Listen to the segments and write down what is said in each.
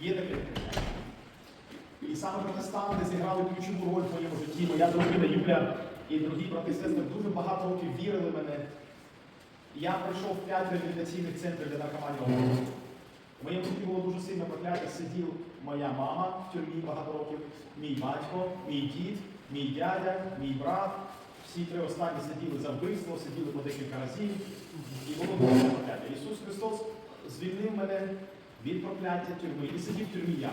Є таке. І саме протестанти зіграли ключову роль в моєму житті. Моя дружина Юля і другі брати і сестри дуже багато років вірили мене. Я пройшов в п'ять реабілітаційних центрів для наркоманів. В моєму житті було дуже сильно прокляття. Сидів моя мама в тюрмі багато років, мій батько, мій дід, мій дядя, мій брат. Всі три останні сиділи за вбивство, сиділи по декілька разів. І було дуже прокляття. Ісус Христос звільнив мене від прокляття тюрми і сидів в тюрмі я.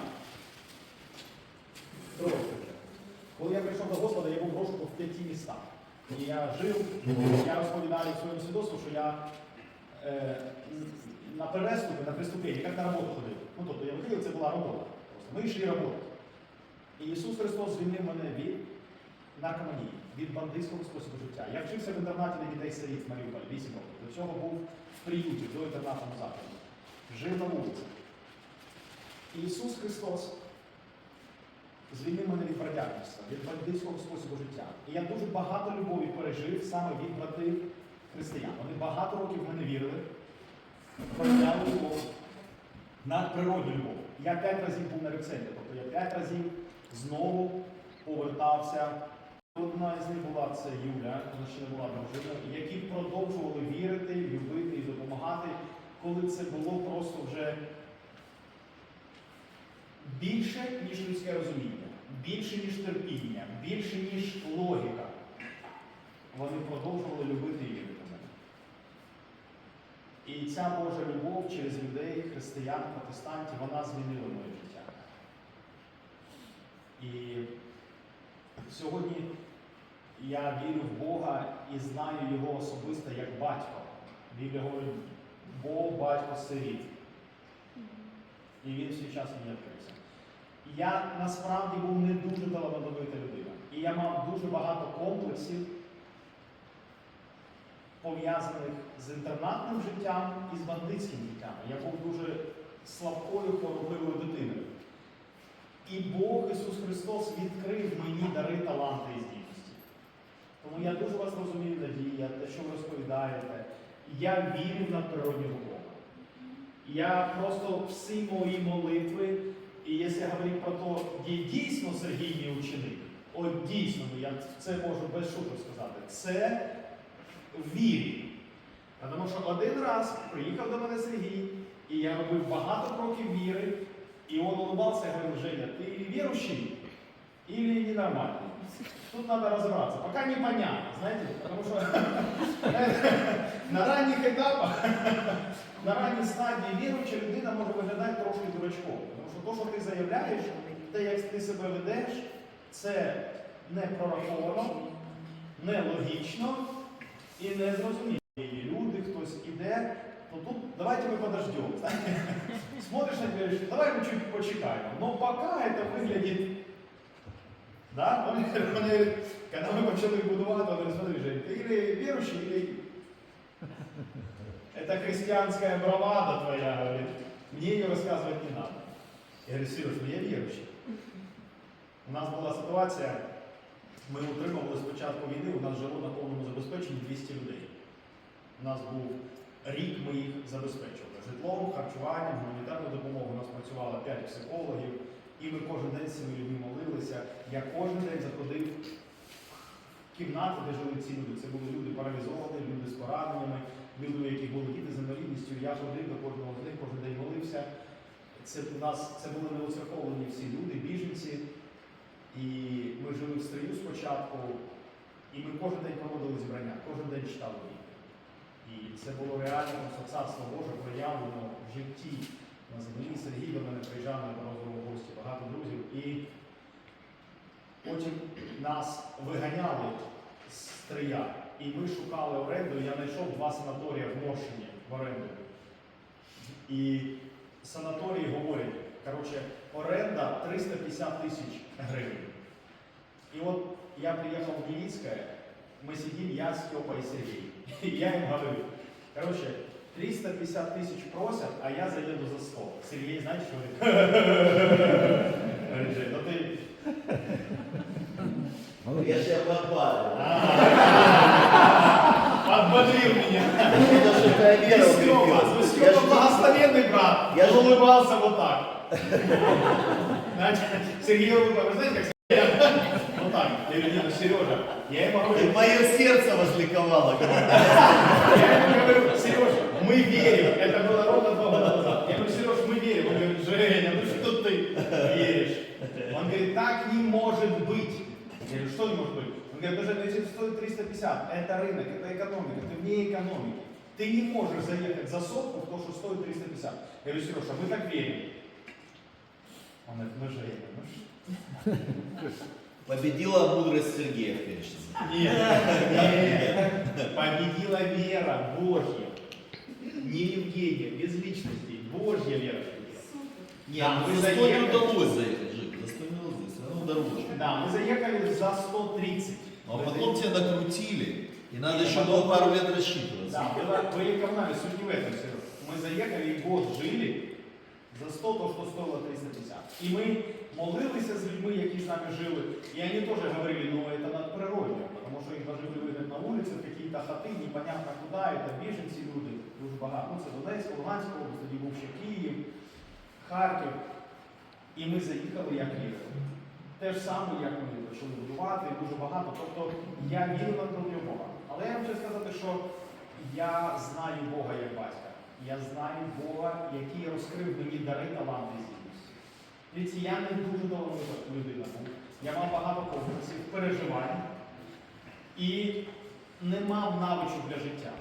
Друге. Коли я прийшов до Господа, я був в розшуку в п'яти містах. І я жив, я розповідаю в своєму свідоцтву, що я е, на переступи, на приступені, як на роботу ходив. Ну, тобто я виходив, це була робота. Просто ми йшли роботи. І Ісус Христос звільнив мене від наркоманії, від бандитського способу життя. Я вчився в інтернаті для дітей сиріт в Маріуполі 8 років. До цього був в приюті, до інтернатному закладі. Жив на вулиці. Ісус Христос звільнив мене від бродягництва, від бандитського способу життя. І я дуже багато любові пережив саме від братів християн. Вони багато років в мене вірили, проявляли любов, надприродну любов. Я п'ять разів був на рецепті, тобто я п'ять разів знову повертався. Одна із них була це Юля, вона ще не була дружиною, які продовжували вірити, любити і допомагати, коли це було просто вже більше, ніж людське розуміння, більше, ніж терпіння, більше, ніж логіка. Вони продовжували любити і вірити мене. І ця Божа любов через людей, християн, протестантів, вона змінила моє життя. І сьогодні я вірю в Бога і знаю Його особисто як батько. Біблія говорить, Бог батько сиріт. І він в свій час мені відкрився. Я насправді був не дуже талановита людина. І я мав дуже багато комплексів, пов'язаних з інтернатним життям і з бандитським життям. Я був дуже слабкою, хворобливою дитиною. І Бог Ісус Христос відкрив мені дари, таланти і здібності. Тому я дуже вас розумію, Надія, те, що ви розповідаєте. Я вірю в надприроднього Бога. Я просто всі мої молитви, і якщо говорити про те, де дійсно Сергій мій ученик, от дійсно, ну, я це можу без шуток сказати, це в вірі. Тому що один раз приїхав до мене Сергій, і я робив багато кроків віри, і він улыбався і говорив, Женя, ти віруючий или ненормальный? Тут надо разобраться. Пока непонятно, знаете, потому что на ранніх етапах, на ранній стадії віруюча людина може виглядати трошки дурачком. Тому що те, що ти заявляєш, те, як ти себе ведеш, це не прораховано, не логічно і не зрозуміло. І люди, хтось іде, то тут давайте ми подождемо. знаєте. Смотришь на тебя, говоришь, давай мы чуть почекаем. Но пока это выглядит Да? Вони, вони, коли ми почали будувати, вони смотри, Жень, ти или віруючий, или это христианская бравада твоя, говорит, мне ее рассказывать не надо. Я говорю, Сереж, ну я віруючий. У нас була ситуація, ми утримували спочатку війни, у нас жило на повному забезпеченні 200 людей. У нас був рік, ми їх забезпечували. Житлом, харчуванням, гуманітарною допомогою. У нас працювало 5 психологів. І ми кожен день з цими людьми молилися. Я кожен день заходив кімнати, де жили ці люди. Це були люди паралізовані, люди з пораненнями, люди, яких були діти з інвалідністю. Я ходив до кожного з них, кожен день молився. Це у нас це були неоцерковлені всі люди, біженці. І ми жили в строю спочатку, і ми кожен день проводили зібрання, кожен день читали Біблію. І це було реально царство Боже проявлено в житті на землі. Сергій до мене приїжджав на розову гості, багато друзів. І потім нас виганяли стрия. І ми шукали оренду. Я знайшов два санаторії в Моршині в оренду. І санаторії говорять, коротше, оренда 350 тисяч гривень. І от я приїхав в Невицкое, мы сидим, я, Степа и Сергей. И я им говорю, короче, 350 тысяч просят, а я заеду за 100. Сергей, знаешь, что Сергей, вы знаете, как? Вот так. Ну, Сережа, я ему говорю, мое сердце возликовало. я ему говорю, Сережа, мы верим. Это было ровно два года назад. Я говорю, Сереж, мы верим. Он говорит, Женя, ну что ты веришь? Он говорит, так не может быть. Я говорю, что не может быть? Он говорит, ну Женя, если стоит 350, это рынок, это экономика, ты вне экономики. Ты не можешь заехать за сотку в то, что стоит 350. Я говорю, Сережа, мы так верим. Он говорит, ну Женя, ну что? Победила мудрость Сергея, конечно. Нет, нет. Победила вера Божья. Не Евгения, без личностей. Божья вера. Нет, Да, ну мы за 100 не заехали. удалось заехать, Жик. За 100 не удалось, все равно дороже. Да, мы заехали за 130. Но потом тебя накрутили. И надо еще потом- было пару лет рассчитываться. Да, было, были коммунальные, суть не в этом. Мы заехали и год жили за 100 то, що стоило 350. І ми молилися з людьми, які з нами жили, і вони теж говорили, ну это надприродно, потому що їх должны были выгнать на улице, в какие-то хати, непонятно куда, это біженці люди, дуже багато. Ну, це Донецька, Луганська область, тоді був ще Київ, Харків. І ми заїхали, як їхали. Те ж саме, як ми почали будувати, дуже багато. Тобто я вірю на друге Бога. Але я хочу сказати, що я знаю Бога як батька. Я знаю Бога, який розкрив мені дари таланти здібності. Дивіться, я не дуже талановита людина. Я мав багато комплексів, переживань і не мав навичок для життя.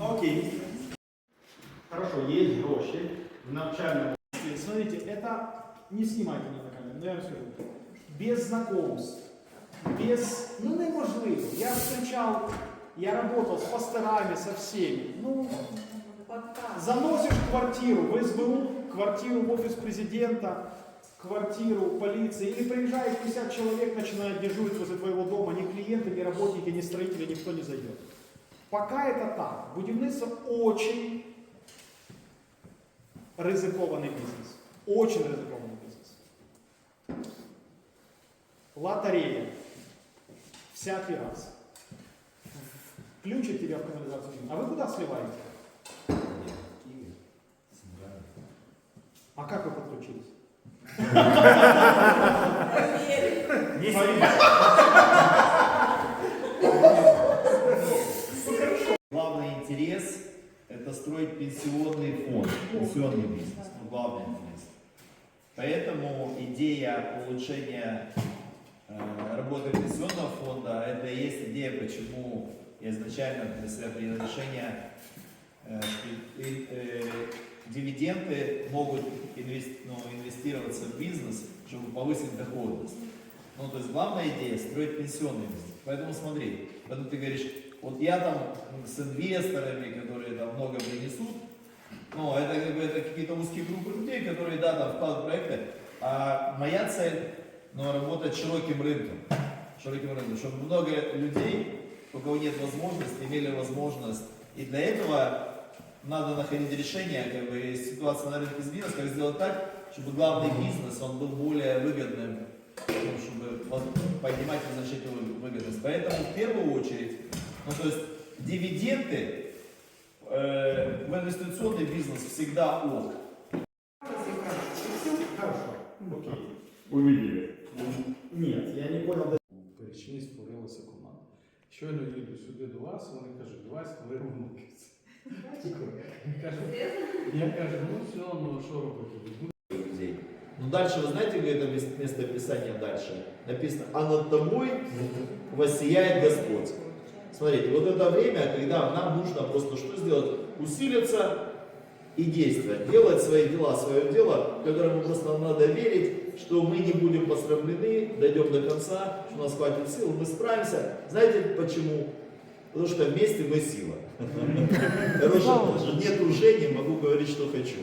Окей. Хорошо, есть гроши в навчальном. Смотрите, это не снимайте меня на камеру, но я вам скажу. Без знакомств, без, ну неможливо. Я встречал, я работал с пасторами, со всеми. Ну, заносишь квартиру в СБУ, квартиру в офис президента, квартиру полиции, или приезжает 50 человек, начинает дежурить возле твоего дома, ни клиенты, ни работники, ни строители, никто не зайдет. Пока это так, будівництво очень ризикований бізнес. Очень ризикований бізнес. Лотерея. Всякий раз. Включит тебя в канализацию. А вы куда сливаете? А как вы подключились? Главный интерес – это строить пенсионный фонд, пенсионный бизнес. Ну, главный интерес. Поэтому идея улучшения э, работы пенсионного фонда – это и есть идея, почему я изначально для принял решение, э, э, дивиденды могут ну, инвестироваться в бизнес, чтобы повысить доходность. Ну, то есть главная идея строить пенсионный бизнес. Поэтому смотри, поэтому ты говоришь, вот я там с инвесторами, которые там много принесут, ну, это как бы это какие-то узкие группы людей, которые, да, там вкладывают проекты. А моя цель, ну, работать широким рынком. Широким рынком, чтобы много людей, у кого нет возможности, имели возможность. И для этого надо находить решение, как бы, из ситуации на рынке с бизнесом, как сделать так, чтобы главный бизнес, он был более выгодным, ну, чтобы поднимать значительную выгодность. Поэтому в первую очередь, ну то есть дивиденды э, в инвестиционный бизнес всегда ок. Хорошо. Окей. Увидели. Нет, я не понял. Створилася команда. Щойно їду сюди до вас, вони кажуть, давай створимо внуківці. Я кажу, ну все, ну що робити? людей. Ну дальше, вы знаете, где это мес- место писания дальше? Написано, а над тобой воссияет Господь. Смотрите, вот это время, когда нам нужно просто что сделать? Усилиться и действовать. Делать свои дела, свое дело, которому просто надо верить, что мы не будем посрамлены, дойдем до конца, что у нас хватит сил, мы справимся. Знаете почему? Потому что вместе мы сила. Короче, нет уже, не могу говорить, что хочу.